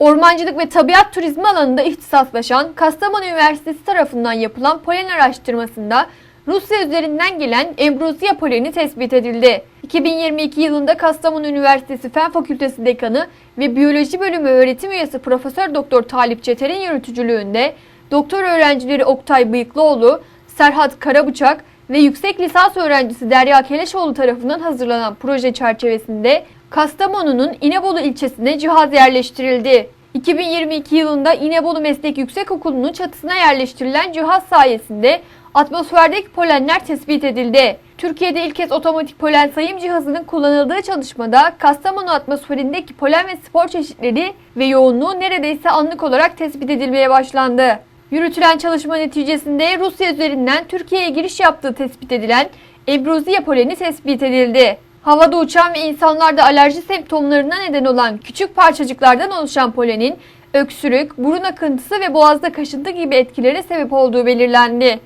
Ormancılık ve tabiat turizmi alanında ihtisaslaşan Kastamonu Üniversitesi tarafından yapılan polen araştırmasında Rusya üzerinden gelen Embrozia poleni tespit edildi. 2022 yılında Kastamonu Üniversitesi Fen Fakültesi Dekanı ve Biyoloji Bölümü öğretim üyesi Profesör Doktor Talip Çeter'in yürütücülüğünde doktor öğrencileri Oktay Bıyıklıoğlu, Serhat Karabıçak ve yüksek lisans öğrencisi Derya Keleşoğlu tarafından hazırlanan proje çerçevesinde Kastamonu'nun İnebolu ilçesine cihaz yerleştirildi. 2022 yılında İnebolu Meslek Yüksekokulu'nun çatısına yerleştirilen cihaz sayesinde atmosferdeki polenler tespit edildi. Türkiye'de ilk kez otomatik polen sayım cihazının kullanıldığı çalışmada Kastamonu atmosferindeki polen ve spor çeşitleri ve yoğunluğu neredeyse anlık olarak tespit edilmeye başlandı. Yürütülen çalışma neticesinde Rusya üzerinden Türkiye'ye giriş yaptığı tespit edilen Embrozia poleni tespit edildi. Havada uçan ve insanlarda alerji semptomlarına neden olan küçük parçacıklardan oluşan polenin öksürük, burun akıntısı ve boğazda kaşıntı gibi etkilere sebep olduğu belirlendi.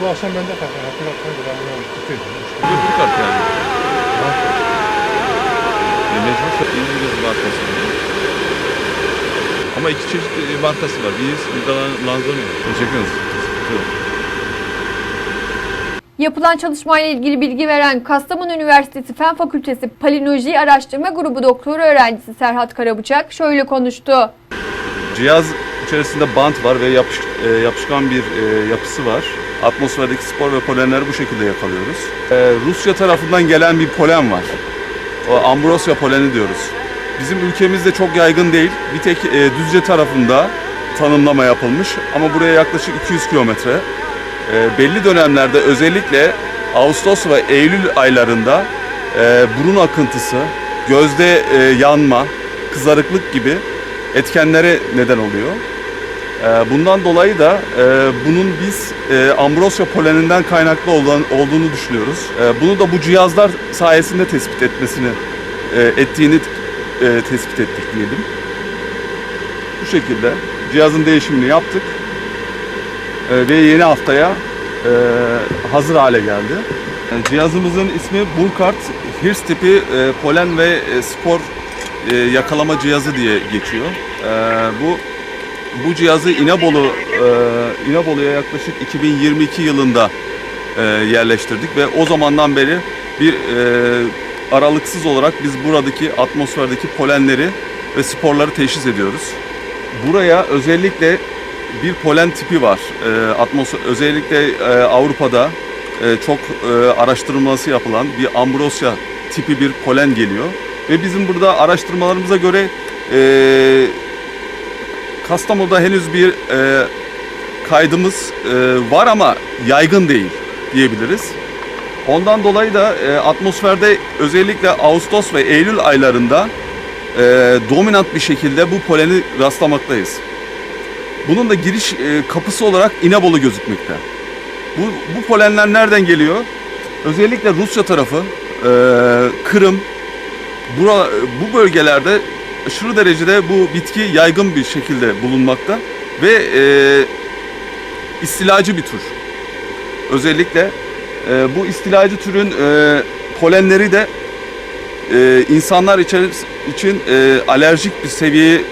Bu akşam bende kalkar. Göre ben bunu tutuyorum. Bir bu kart yani. E, mecbur İngiliz markası. Ama iki çeşit e, markası var. Birisi bir de Lan- Lanzoni. Teşekkür ederiz. Yapılan çalışmayla ilgili bilgi veren Kastamonu Üniversitesi Fen Fakültesi Palinoloji Araştırma Grubu doktor öğrencisi Serhat Karabıçak şöyle konuştu. Cihaz içerisinde bant var ve yapış- e, yapışkan bir e, yapısı var. Atmosferdeki spor ve polenleri bu şekilde yakalıyoruz. E, Rusya tarafından gelen bir polen var. O Ambrosya poleni diyoruz. Bizim ülkemizde çok yaygın değil. Bir tek e, Düzce tarafında tanımlama yapılmış ama buraya yaklaşık 200 kilometre. E, belli dönemlerde özellikle Ağustos ve Eylül aylarında e, burun akıntısı, gözde e, yanma, kızarıklık gibi etkenlere neden oluyor. E, bundan dolayı da e, bunun biz e, Ambrosya poleninden kaynaklı olan, olduğunu düşünüyoruz. E, bunu da bu cihazlar sayesinde tespit etmesini e, ettiğini e, tespit ettik diyelim. Bu şekilde cihazın değişimini yaptık ve yeni haftaya e, hazır hale geldi. Yani cihazımızın ismi Burkhardt Hirs tipi e, polen ve e, spor e, yakalama cihazı diye geçiyor. E, bu bu cihazı İnebolu e, İnebolu'ya yaklaşık 2022 yılında e, yerleştirdik ve o zamandan beri bir e, aralıksız olarak biz buradaki atmosferdeki polenleri ve sporları teşhis ediyoruz. Buraya özellikle bir polen tipi var. E, atmosfer özellikle e, Avrupa'da e, çok e, araştırılması yapılan bir Ambrosya tipi bir polen geliyor ve bizim burada araştırmalarımıza göre e, Kastamonu'da henüz bir e, kaydımız e, var ama yaygın değil diyebiliriz. Ondan dolayı da e, atmosferde özellikle Ağustos ve Eylül aylarında e, dominant bir şekilde bu poleni rastlamaktayız. Bunun da giriş e, kapısı olarak İnebolu gözükmekte. Bu, bu polenler nereden geliyor? Özellikle Rusya tarafı, e, Kırım, bura, bu bölgelerde aşırı derecede bu bitki yaygın bir şekilde bulunmakta ve e, istilacı bir tür. Özellikle e, bu istilacı türün e, polenleri de e, insanlar için, e, alerjik bir seviyeye e,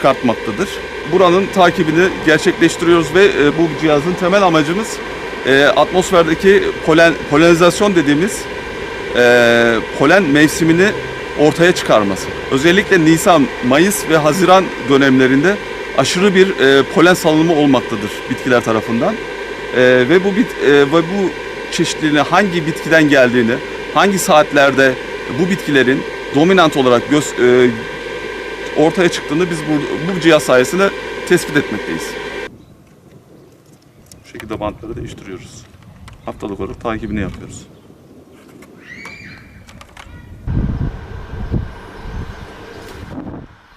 çıkartmaktadır. Buranın takibini gerçekleştiriyoruz ve e, bu cihazın temel amacımız e, atmosferdeki polen polenizasyon dediğimiz e, polen mevsimini ortaya çıkarması. Özellikle Nisan, Mayıs ve Haziran dönemlerinde aşırı bir e, polen salınımı olmaktadır bitkiler tarafından. E, ve bu bit ve bu çeşitliliğini hangi bitkiden geldiğini, hangi saatlerde bu bitkilerin dominant olarak göz, ortaya çıktığını biz bu, bu cihaz sayesinde tespit etmekteyiz. Bu şekilde bantları değiştiriyoruz. Haftalık olarak takibini yapıyoruz.